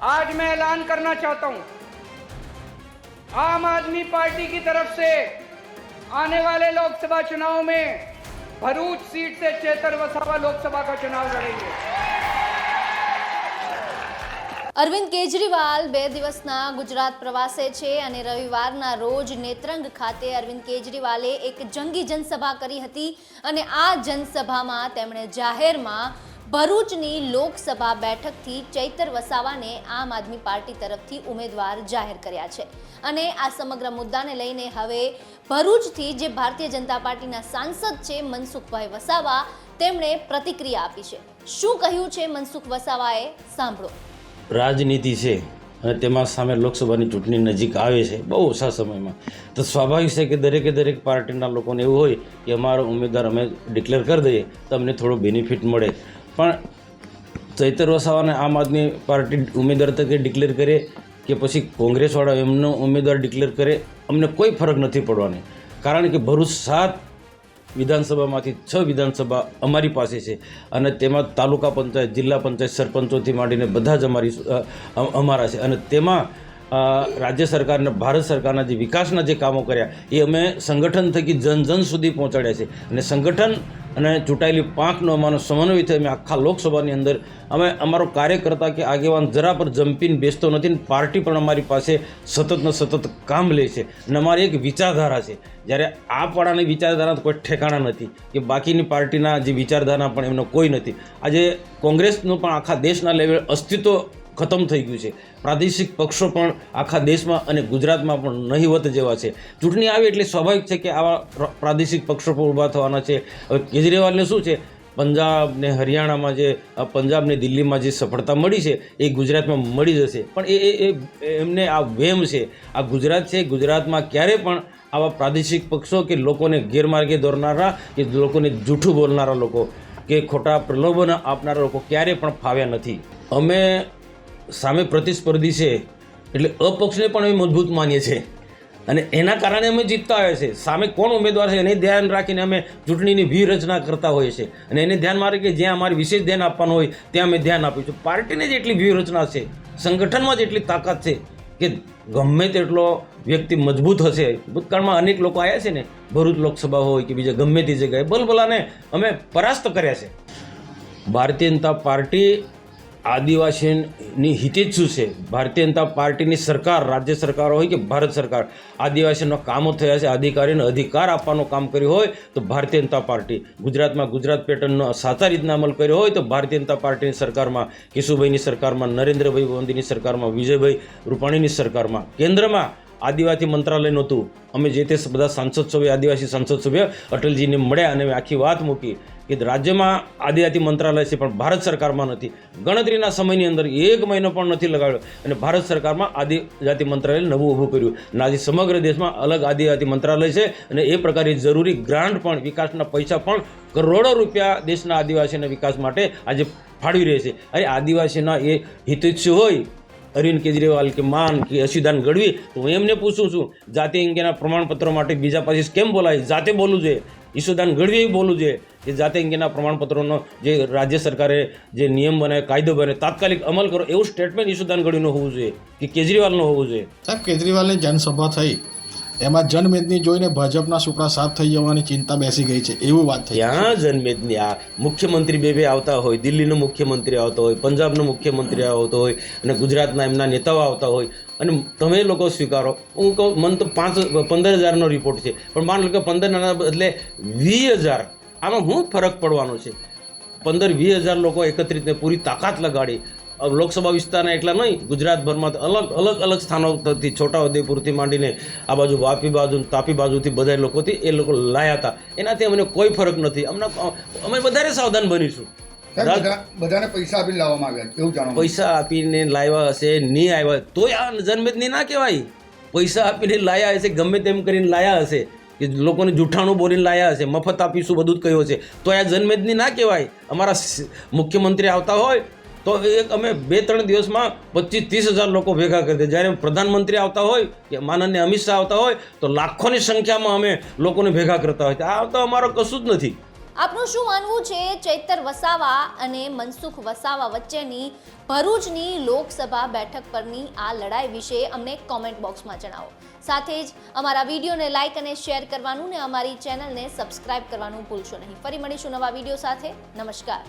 आज मैं ऐलान करना चाहता हूं आम आदमी पार्टी की तरफ से आने वाले लोकसभा चुनाव में भरूच सीट से चेतर वसावा लोकसभा का चुनाव लड़ेंगे અરવિંદ કેજરીવાલ બે દિવસના ગુજરાત પ્રવાસે છે અને રવિવારના રોજ નેત્રંગ ખાતે અરવિંદ કેજરીવાલે એક જંગી જનસભા કરી હતી અને આ જનસભામાં તેમણે જાહેરમાં ભરૂચની લોકસભા બેઠકથી ચૈતર વસાવાને આમ આદમી પાર્ટી તરફથી ઉમેદવાર જાહેર કર્યા છે. અને આ સમગ્ર મુદ્દાને લઈને હવે ભરૂચથી જે ભારતીય જનતા પાર્ટીના સાંસદ છે મનસુખભાઈ વસાવા, તેમણે પ્રતિક્રિયા આપી છે. શું કહ્યું છે મનસુખ વસાવાએ? સાંભળો. રાજનીતિ છે અને તેમાં સામે લોકસભાની ચૂંટણી નજીક આવે છે, બહુ ઓછા સમયમાં. તો સ્વાભાવિક છે કે દરેકે દરેક પાર્ટીના લોકોને એવું હોય કે અમારો ઉમેદવાર અમે ડિક્લેર કરી દઈએ, તો અમને થોડો બેનિફિટ મળે. પણ ચૈતર વસાવાને આમ આદમી પાર્ટી ઉમેદવાર તરીકે ડિક્લેર કરે કે પછી કોંગ્રેસવાળા એમનો ઉમેદવાર ડિક્લેર કરે, અમને કોઈ ફરક નથી પડવાની. કારણ કે ભરૂચ સાત વિધાનસભામાંથી છ વિધાનસભા અમારી પાસે છે અને તેમાં તાલુકા પંચાયત, જિલ્લા પંચાયત સરપંચોથી માંડીને બધા જ અમારી અમારા છે. અને તેમાં રાજ્ય સરકારને, ભારત સરકારના જે વિકાસના જે કામો કર્યા, એ અમે સંગઠન થકી જન જન સુધી પહોંચાડ્યા છે. અને સંગઠન અને ચૂંટાયેલી પાંખનો અમારો સમન્વય થઈ અમે આખા લોકસભાની અંદર અમે અમારો કાર્યકર્તા કે આગેવાન જરા પર જંપીને બેસતો નથી ને પાર્ટી પણ અમારી પાસે સતત ને સતત કામ લે છે. અને અમારી એક વિચારધારા છે. જ્યારે આ પાડાની વિચારધારા કોઈ ઠેકાણા નથી કે બાકીની પાર્ટીના જે વિચારધારા પણ એમનો કોઈ નથી. આજે કોંગ્રેસનું પણ આખા દેશના લેવલ અસ્તિત્વ ખતમ થઈ ગયું છે. પ્રાદેશિક પક્ષો પણ આખા દેશમાં અને ગુજરાતમાં પણ નહીવત જેવા છે. ચૂંટણી આવે એટલે સ્વાભાવિક છે કે આવા પ્ર- પ્રાદેશિક પક્ષો પણ ઊભા થવાના છે. હવે કેજરીવાલને શું છે? પંજાબ ને હરિયાણામાં જે પંજાબ ને દિલ્હીમાં જે સફળતા મળી છે, એ ગુજરાતમાં મળી જશે. પણ એ, એમને આ વેમ છે. આ ગુજરાત છે, ગુજરાતમાં ક્યારે પણ આવા પ્રાદેશિક પક્ષો કે લોકોને ગેરમાર્ગે દોરનારા કે લોકોને જૂઠું બોલનારા લોકો કે ખોટા પ્રલોભન આપનારા લોકો ક્યારે પણ ફાવ્યા નથી. અમે સામે પ્રતિસ્પર્ધી છે, એટલે અપક્ષને પણ અમે મજબૂત માનીએ છીએ. અને એના કારણે અમે જીતતા આવ્યા છે સામે કોણ ઉમેદવાર છે એને ધ્યાન રાખીને અમે ચૂંટણીની વ્યૂહરચના કરતા હોઈએ છીએ. અને એને ધ્યાનમાં રાખીએ જ્યાં અમારે વિશેષ ધ્યાન આપવાનું હોય, ત્યાં અમે ધ્યાન આપીશું પાર્ટીને જ એટલી વ્યૂહરચના છે, સંગઠનમાં જ એટલી તાકાત છે, કે ગમે તેટલો વ્યક્તિ મજબૂત હશે. ભૂતકાળમાં અનેક લોકો આવ્યા છે ને, ભરૂચ લોકસભા હોય કે બીજા ગમે તે જગ્યાએ, બલબલાને અમે પરાસ્ત કર્યા છે. ભારતીય જનતા પાર્ટી આદિવાસીની હિતેચ્છુ છે? ભારતીય જનતા પાર્ટીની સરકાર, રાજ્ય સરકાર હોય કે ભારત સરકાર, આદિવાસીનો કામો થયા છે અધિકારીને અધિકાર આપવાનું કામ કર્યું હોય તો ભારતીય જનતા પાર્ટી, ગુજરાતમાં ગુજરાત પેટર્નનો સાચા રીતના અમલ કર્યો હોય તો ભારતીય જનતા પાર્ટીની સરકારમાં, કેશુભાઈની સરકારમાં, નરેન્દ્રભાઈ મોદીની સરકારમાં, વિજયભાઈ રૂપાણીની સરકારમાં, કેન્દ્રમાં આદિવાસી મંત્રાલય નહોતું. અમે જે તે બધા સાંસદ સભ્ય, આદિવાસી સાંસદ સભ્ય અટલજીને મળ્યા અને આખી વાત મૂકી કે રાજ્યમાં આદિજાતિ મંત્રાલય છે, પણ ભારત સરકારમાં નથી. ગણતરીના સમયની અંદર એક મહિનો પણ નથી લગાડ્યો અને ભારત સરકારમાં આદિજાતિ મંત્રાલય નવું ઊભું કર્યું. અને આજે સમગ્ર દેશમાં અલગ આદિજાતિ મંત્રાલય છે અને એ પ્રકારે જરૂરી ગ્રાન્ટ પણ, વિકાસના પૈસા પણ કરોડો રૂપિયા દેશના આદિવાસીના વિકાસ માટે આજે ફાળવી રહે છે. અરે આદિવાસીના એ હિતેચ્છુ હોય અરવિંદ કેજરીવાલ કે માન કે અસિદાન ગઢવી, તો હું એમને પૂછું છું, જાતિ અંગેના પ્રમાણપત્રો માટે બીજા પાસે કેમ બોલાય? જાતે બોલવું જોઈએ. ઈશુદાન ગઢવીએ બોલવું જોઈએ કે જાતિ અંગેના પ્રમાણપત્રોનો જે રાજ્ય સરકારે જે નિયમ બને કાયદો બને તાત્કાલિક અમલ કરો. એવું સ્ટેટમેન્ટ ઈશુદાન ગઢવીનું હોવું જોઈએ કે કેજરીવાલનું હોવું જોઈએ. સાહેબ, કેજરીવાલની જનસભા થઈ. એમાં જનમેદની જોઈને ભાજપના સુપડા સાફ થઈ જવાની ચિંતા બેસી ગઈ છે. એવું વાત થઈ. ત્યાં જનમેદની? આ મુખ્યમંત્રી બે બે આવતા હોય, દિલ્હીનો મુખ્યમંત્રી આવતો હોય, પંજાબનો મુખ્યમંત્રી આવતો હોય અને ગુજરાતના એમના નેતાઓ આવતા હોય. અને તમે લોકો સ્વીકારો. હું કહું, મને તો પાંચ, પંદર હજારનો રિપોર્ટ છે. પણ માન લો કે પંદરના બદલે વીસ હજાર. આમાં શું ફરક પડવાનો છે. પંદર, વીસ હજાર લોકો એકત્રિતને પૂરી તાકાત લગાડી લોકસભા વિસ્તારના એટલા નહીં ગુજરાતભરમાં અલગ અલગ અલગ સ્થાનોથી છોટાઉદેપુરથી માંડીને આ બાજુ વાપી બાજુ તાપી બાજુથી બધા લોકોથી એ લોકો લાયા હતા. એનાથી અમને કોઈ ફરક નથી. અમને અમે વધારે સાવધાન બનીશું. બધાને પૈસા આપીને લાવવામાં આવ્યા એવું જાણો. પૈસા આપીને લાવ્યા હશે નહીં આવ્યા તોય આ જન્મેદની ના કહેવાય. પૈસા આપીને લાયા હશે ગમે તેમ કરીને લાયા હશે. કે લોકોને જૂઠાણું બોલીને લાયા હશે મફત આપીશું બધું જ કહ્યું છે તો આ જનમેદની ના કહેવાય. અમારા મુખ્યમંત્રી આવતા હોય તો એક અમે બે, ત્રણ દિવસમાં પચીસ, ત્રીસ હજાર લોકો ભેગા કરી દે. જ્યારે પ્રધાનમંત્રી આવતા હોય કે માનન્ય અમિત શાહ આવતા હોય, તો લાખોની સંખ્યામાં અમે લોકોને ભેગા કરતા હોય. આ તો અમારો કશું જ નથી. આપનું શું માનવું છે ચૈતર વસાવા અને મનસુખ વસાવા વચ્ચેની ભરૂચની લોકસભા બેઠક પરની આ લડાઈ વિશે અમને કોમેન્ટ બોક્સમાં જણાવો. સાથે જ અમારા વિડીયોને લાઇક અને શેર કરવાનું ને અમારી ચેનલને સબસ્ક્રાઇબ કરવાનું ભૂલશો નહીં. ફરી મળીશું નવા વીડિયો સાથે. નમસ્કાર.